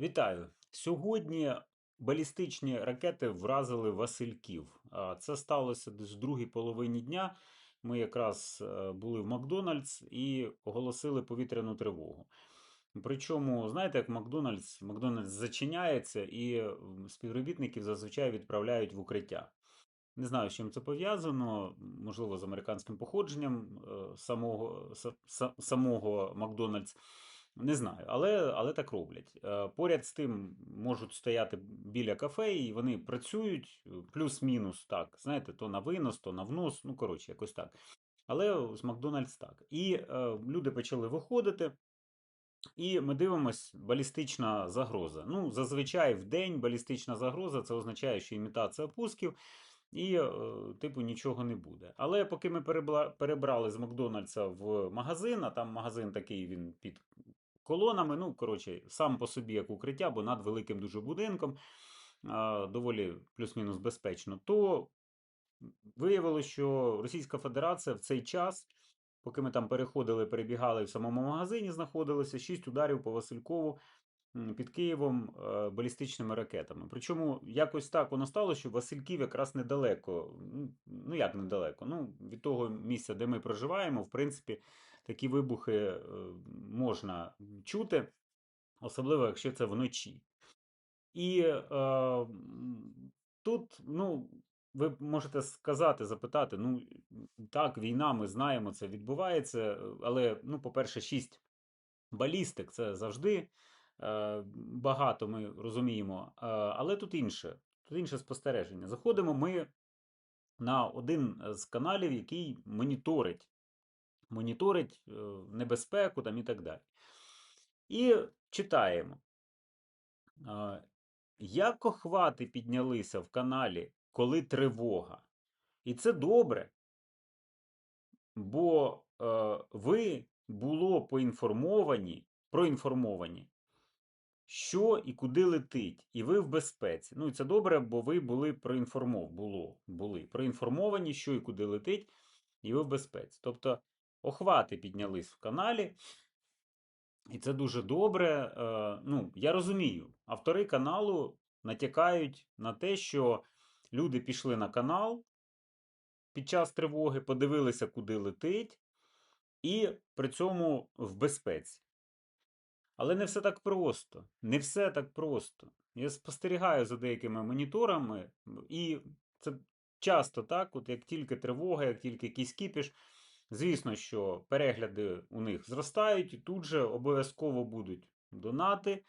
Вітаю! Сьогодні балістичні ракети вразили Васильків. Це сталося десь в другій половині дня. Ми якраз е, були в Макдональдс і оголосили повітряну тривогу. Причому, знаєте, як Макдональдс, Макдональдс зачиняється і співробітників зазвичай відправляють в укриття. Не знаю, з чим це пов'язано, можливо, з американським походженням е, самого, са- са- самого Макдональдс. Не знаю, але, але так роблять. Е, Поряд з тим можуть стояти біля кафе, і вони працюють е, плюс-мінус так. Знаєте, то на винос, то на внос, ну коротше, якось так. Але з Макдональдс так. І е, люди почали виходити. І ми дивимось, балістична загроза. Ну, зазвичай в день балістична загроза це означає, що імітація пусків, і, е, типу, нічого не буде. Але поки ми перебрали з Макдональдса в магазин, а там магазин такий він під колонами, ну, коротше, сам по собі як укриття, бо над великим дуже будинком, доволі плюс-мінус безпечно, то виявилося, що Російська Федерація в цей час, поки ми там переходили, перебігали в самому магазині, знаходилося 6 ударів по Василькову під Києвом е, балістичними ракетами. Причому якось так воно стало, що Васильків якраз недалеко. Ну як недалеко? Ну, від того місця, де ми проживаємо, в принципі, такі вибухи е, можна чути, особливо якщо це вночі. І е, тут, ну, ви можете сказати, запитати, ну так, війна, ми знаємо, це відбувається, е, але, ну, по-перше, 6 балістик це завжди е, багато, ми розуміємо. Е, але тут інше, тут інше спостереження. Заходимо ми на один з каналів, який моніторить, моніторить е, небезпеку там і так далі. І читаємо. Як охвати піднялися в каналі, коли тривога? І це добре, бо е, ви було поінформовані, проінформовані, що і куди летить, і ви в безпеці. Ну і це добре, бо ви були проінформов, було, були проінформовані, що і куди летить, і ви в безпеці. Тобто охвати піднялись в каналі, і це дуже добре. Е, ну, я розумію, автори каналу натякають на те, що люди пішли на канал під час тривоги, подивилися, куди летить, і при цьому в безпеці. Але не все так просто. Не все так просто. Я спостерігаю за деякими моніторами, і це часто так, от як тільки тривога, як тільки якийсь кіпіш, звісно, що перегляди у них зростають, і тут же обов'язково будуть донати,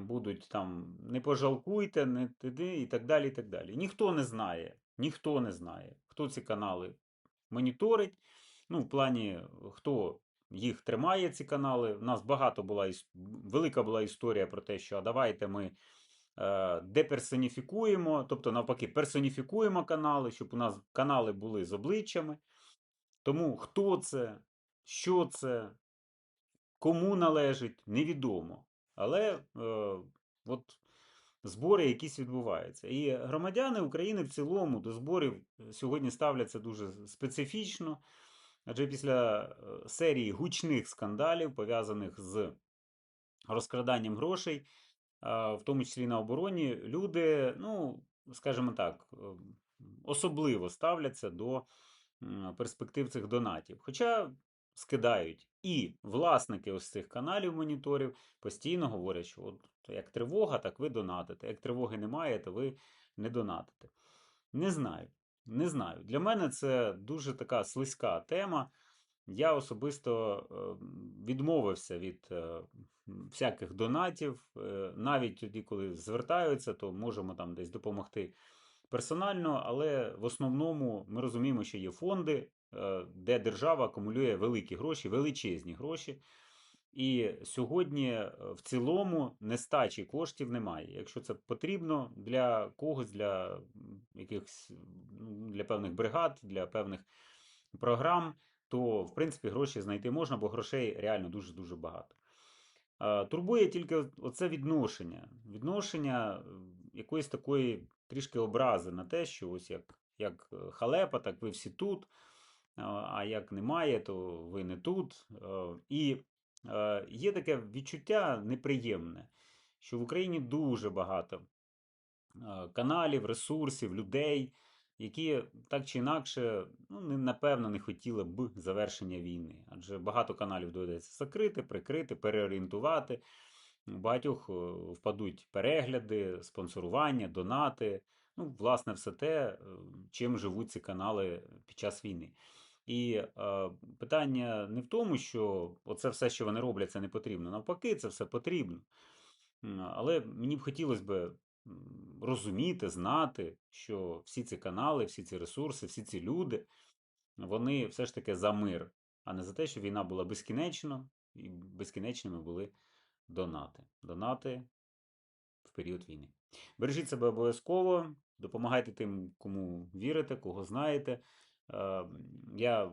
будуть там не пожалкуйте, не туди і так далі. і так далі. Ніхто не знає, ніхто не знає, хто ці канали моніторить. Ну, в плані, хто їх тримає, ці канали. У нас багато була велика була історія про те, що а давайте ми е, деперсоніфікуємо, тобто навпаки, персоніфікуємо канали, щоб у нас канали були з обличчями. Тому хто це, що це, кому належить, невідомо. Але е, от збори якісь відбуваються. І громадяни України в цілому до зборів е, сьогодні ставляться дуже специфічно. Адже після е, серії гучних скандалів, пов'язаних з розкраданням грошей, в тому числі на обороні, люди, ну, скажімо так, е, особливо ставляться до перспектив цих донатів. Хоча скидають і власники ось цих каналів моніторів постійно говорять, що от як тривога, так ви донатите. Як тривоги немає, то ви не донатите. Не знаю. Не знаю. Для мене це дуже така слизька тема. Я особисто е, відмовився від е, всяких донатів. Е, Навіть тоді, коли звертаються, то можемо там десь допомогти персонально, але в основному ми розуміємо, що є фонди, е, де держава акумулює великі гроші, величезні гроші. І сьогодні е, в цілому нестачі коштів немає. Якщо це потрібно для когось, для якихось для певних бригад, для певних програм, то в принципі гроші знайти можна, бо грошей реально дуже дуже багато. Е, Турбує тільки оце відношення. Відношення якоїсь такої трішки образи на те, що ось як, як е, халепа, так ви всі тут, а а як немає, то ви не тут. Е, І е, є таке відчуття неприємне, що в Україні дуже багато е, каналів, ресурсів, людей, які так чи інакше, ну, напевно, не хотіли б завершення війни. Адже багато каналів доведеться закрити, прикрити, переорієнтувати. У багатьох е, впадуть перегляди, спонсорування, донати. Ну, власне, все те, е, чим живуть ці канали під час війни. І е, питання не в тому, що оце все, що вони роблять, це не потрібно. Навпаки, це все потрібно. Але мені б хотілося б розуміти, знати, що всі ці канали, всі ці ресурси, всі ці люди, вони все ж таки за мир, а не за те, що війна була безкінечно, і безкінечними були донати. Донати в період війни. Бережіть себе обов'язково, допомагайте тим, кому вірите, кого знаєте. Е, Я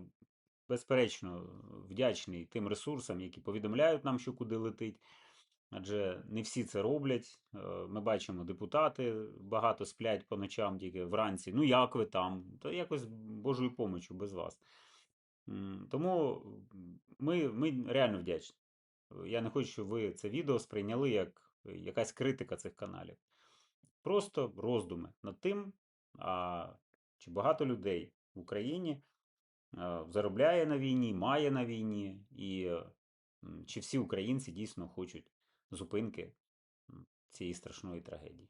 безперечно вдячний тим ресурсам, які повідомляють нам, що куди летить. Адже не всі це роблять. Е, Ми бачимо, депутати багато сплять по ночам тільки вранці. Ну, як ви там? Та якось Божою помочю без вас. Тому ми, ми реально вдячні. Я не хочу, щоб ви це відео сприйняли як якась критика цих каналів. Просто роздуми над тим, а чи багато людей в Україні е, заробляє на війні, має на війні, і е, чи всі українці дійсно хочуть зупинки цієї страшної трагедії.